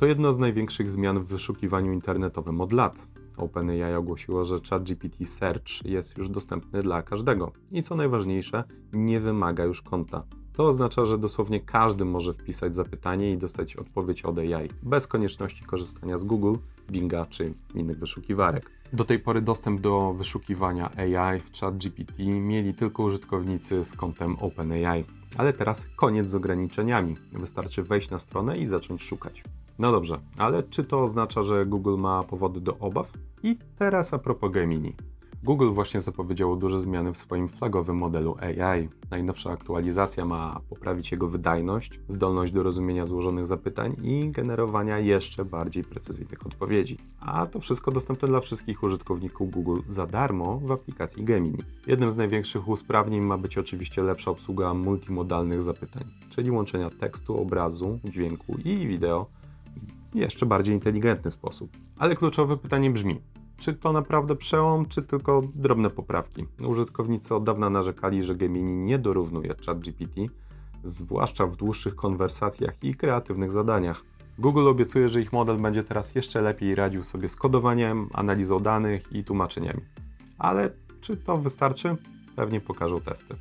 To jedno z największych zmian w wyszukiwaniu internetowym od lat. OpenAI ogłosiło, że ChatGPT Search jest już dostępny dla każdego i co najważniejsze, nie wymaga już konta. To oznacza, że dosłownie każdy może wpisać zapytanie i dostać odpowiedź od AI, bez konieczności korzystania z Google, Binga czy innych wyszukiwarek. Do tej pory dostęp do wyszukiwania AI w ChatGPT mieli tylko użytkownicy z kontem OpenAI, ale teraz koniec z ograniczeniami. Wystarczy wejść na stronę i zacząć szukać. No dobrze, ale czy to oznacza, że Google ma powody do obaw? I teraz a propos Gemini. Google właśnie zapowiedziało duże zmiany w swoim flagowym modelu AI. Najnowsza aktualizacja ma poprawić jego wydajność, zdolność do rozumienia złożonych zapytań i generowania jeszcze bardziej precyzyjnych odpowiedzi. A to wszystko dostępne dla wszystkich użytkowników Google za darmo w aplikacji Gemini. Jednym z największych usprawnień ma być oczywiście lepsza obsługa multimodalnych zapytań, czyli łączenia tekstu, obrazu, dźwięku i wideo w jeszcze bardziej inteligentny sposób. Ale kluczowe pytanie brzmi: czy to naprawdę przełom, czy tylko drobne poprawki? Użytkownicy od dawna narzekali, że Gemini nie dorównuje ChatGPT, zwłaszcza w dłuższych konwersacjach i kreatywnych zadaniach. Google obiecuje, że ich model będzie teraz jeszcze lepiej radził sobie z kodowaniem, analizą danych i tłumaczeniami. Ale czy to wystarczy? Pewnie pokażą testy.